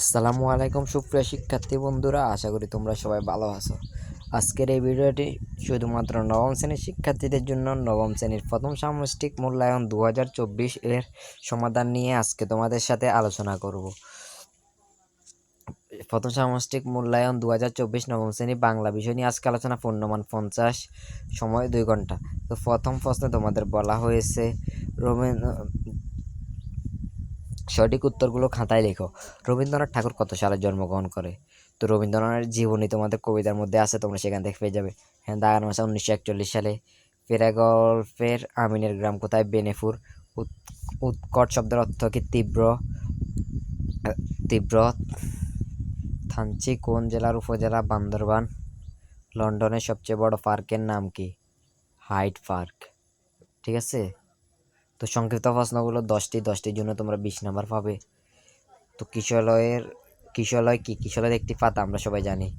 আসসালামু আলাইকুম, সুপ্রিয় শিক্ষার্থী বন্ধুরা, আশা করি তোমরা সবাই ভালো আছো। আজকের এই ভিডিওটি শুধুমাত্র নবম শ্রেণির শিক্ষার্থীদের জন্য, নবম শ্রেণির প্রথম সামষ্টিক মূল্যায়ন দু হাজার চব্বিশ এর সমাধান নিয়ে আজকে তোমাদের সাথে আলোচনা করব। প্রথম সামষ্টিক মূল্যায়ন দু হাজার চব্বিশ নবম শ্রেণি বাংলা বিষয় নিয়ে আজকে আলোচনা, পূর্ণমান পঞ্চাশ, সময় দুই ঘণ্টা। তো প্রথম প্রশ্নে তোমাদের বলা হয়েছে, রবীন্দ্র সঠিক উত্তরগুলো খাতায় লেখো। রবীন্দ্রনাথ ঠাকুর কত সালে জন্মগ্রহণ করে? তো রবীন্দ্রনাথের জীবনী তোমাদের কবিতার মধ্যে আছে, তোমরা সেখান থেকে পেয়ে যাবে। হ্যাঁ দাগান মাসা উনিশশো একচল্লিশ সালে পেরাগল্পের আমিনের গ্রাম কোথায়? বেনেফুর। উৎকট শব্দের অর্থ কি? তীব্র তীব্র থানচি কোন জেলার উপজেলা? বান্দরবান, লন্ডনের সবচেয়ে বড় পার্কের নাম কি? Height park. ঠিক আছে? তো সংক্ষিপ্ত প্রশ্নগুলো দশটি, দশটির জন্য তোমরা বিশ নাম্বার পাবে। তো কিশলয়ের কিশলয় কি? কিশলয়ের একটি পাতা, আমরা সবাই জানি।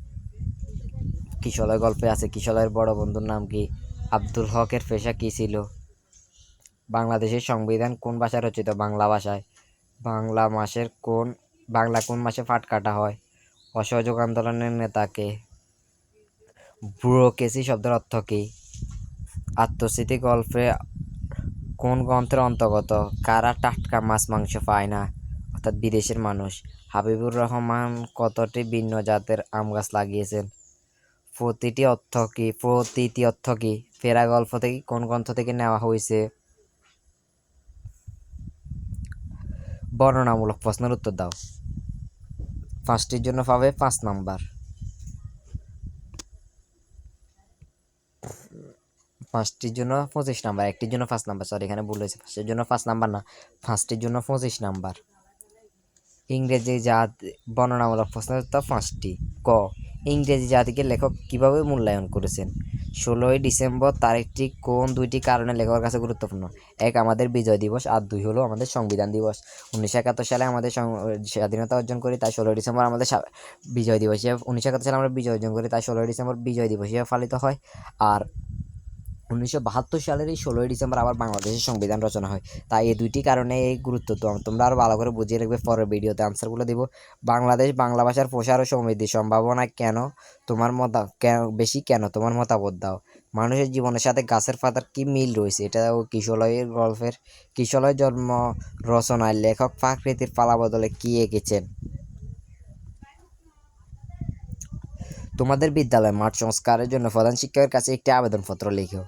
কিশলয় গল্পে আছে কিশলয়ের বড় বন্ধুর নাম কি? আব্দুল হকের পেশা কী ছিল? বাংলাদেশের সংবিধান কোন ভাষায় রচিত? বাংলা ভাষায়। বাংলা মাসের কোন, বাংলা কোন মাসে ফাট কাটা হয়? অসহযোগ আন্দোলনের নেতাকে ব্যুরোক্রেসি শব্দের অর্থ কী? আত্মস্মৃতি গল্পে কোন গ্রন্থের অন্তর্গত? কারা টাটকা মাছ, মাংস পায় না? অর্থাৎ বিদেশের মানুষ। হাবিবুর রহমান কতটি ভিন্ন জাতের আম গাছ লাগিয়েছেন? প্রতিটি অর্থ কি? প্রতিটি অর্থ কি? ফেরা গল্প থেকে কোন গ্রন্থ থেকে নেওয়া হয়েছে? বর্ণনামূলক প্রশ্নের উত্তর দাও। পাঁচটির জন্য পাবে পাঁচ নাম্বার। পাঁচটির জন্য পঁচিশ নাম্বার একটির জন্য পাঁচ নাম্বার সরি এখানে ভুল হয়েছে। পাঁচটির জন্য পাঁচ নাম্বার না পাঁচটির জন্য পঁচিশ নাম্বার ইংরেজি জাত বর্ণনামূলক প্রশ্ন উত্তর পাঁচটি ক, ইংরেজি জাতিকে লেখক কীভাবে মূল্যায়ন করেছেন? ষোলোই ডিসেম্বর তারিখটি কোন দুইটি কারণে লেখকের কাছে গুরুত্বপূর্ণ? এক, আমাদের বিজয় দিবস, আর দুই হলো আমাদের সংবিধান দিবস। উনিশশো একাত্তর সালে আমাদের স্বাধীনতা অর্জন করি, তাই ষোলোই ডিসেম্বর আমাদের বিজয় দিবস হিসেবে উনিশশো একাত্তর সালে আমরা বিজয় অর্জন করি, তাই ষোলোই ডিসেম্বর বিজয় দিবস হিসেবে পালিত হয়। আর উনিশশো বাহাত্তর সালের এই ষোলোই ডিসেম্বর আবার বাংলাদেশের সংবিধান রচনা হয়। তাই এই দুইটি কারণে এই গুরুত্ব তোমরা আরও ভালো করে বুঝিয়ে রাখবে, পরের ভিডিওতে আনসারগুলো দিব। বাংলাদেশ, বাংলা ভাষার প্রসার ও সমৃদ্ধির সম্ভাবনা কেন? তোমার মত বেশি কেন? তোমার মতামত দাও। মানুষের জীবনের সাথে গাছের পাতার কি মিল রয়েছে? এটা কিশলয়ের গল্পের। কিশলয় জন্ম রচনায় লেখক প্রাকৃতির পালা বদলে কী এঁকেছেন? তোমাদের বিদ্যালয় মাঠ সংস্কারের জন্য প্রধান শিক্ষকের কাছে একটি আবেদনপত্র লিখো।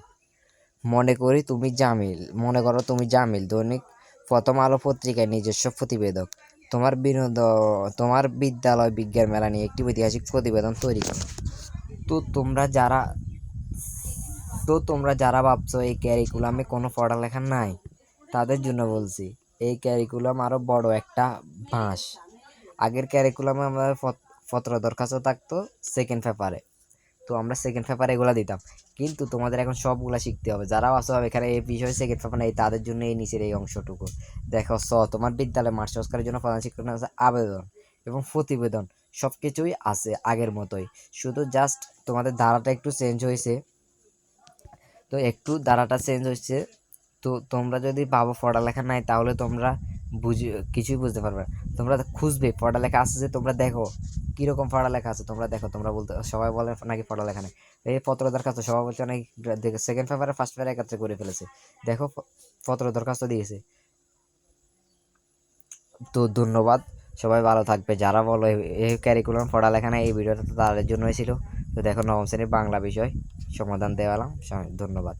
মনে করি তুমি জামিল। মনে করো তুমি জামিল, দৈনিক প্রথম আলো পত্রিকায় নিজস্ব প্রতিবেদক। তোমার বিনোদ, তোমার বিদ্যালয় বিজ্ঞান মেলা নিয়ে একটি ঐতিহাসিক প্রতিবেদন তৈরি করো। তো তোমরা যারা, তো তোমরা যারা ভাবছ এই ক্যারিকুলামে কোনো পড়ালেখা নাই, তাদের জন্য বলছি, এই ক্যারিকুলাম আরও বড় একটা বাঁশ। আগের ক্যারিকুলামে আমাদের পত্র দরখাস্ত থাকতো সেকেন্ড পেপারে তো আমরা সেকেন্ড পেপারে এগুলো দিতাম। কিন্তু তোমাদের এখন সবগুলো শিখতে হবে। যারা আসো এখানে এই বিষয়ে সেকেন্ড পেপার নেই তাদের জন্য এই নিচের এই অংশটুকু। দেখো, স, তোমার বিদ্যালয়ে মাঠ সংস্কারের জন্য প্রধান শিক্ষক আছে আবেদন এবং প্রতিবেদন। সব কিছুই আছে আগের মতোই। শুধু জাস্ট তোমাদের ধারাটা একটু চেঞ্জ হয়েছে। তো একটু ধারাটা চেঞ্জ হয়েছে। তো তোমরা যদি ভাবো পড়ালেখা নাই, তাহলে তোমরা বুঝি, কিছুই বুঝতে পারবে তোমরা খুঁজবে, পড়ালেখা আছে যে তোমরা দেখো, কীরকম পড়ালেখা আছে তোমরা দেখো, তোমরা বলতে, সবাই বলে নাকি পড়ালেখা নেই। এই পত্র দরখাস্ত সবাই বলছে অনেক নাকি সেকেন্ড পেপারে ফার্স্ট পেপারে একাত্রে করে ফেলেছে। দেখো পত্র দরখাস্ত দিয়েছে। তো ধন্যবাদ, সবাই ভালো থাকবে। যারা বলো এই ক্যারিকুলাম পড়ালেখা নেই, এই ভিডিওটা তাদের জন্যই ছিল। তো দেখো নবম শ্রেণির বাংলা বিষয় সমাধান দেওয়ালাম ধন্যবাদ।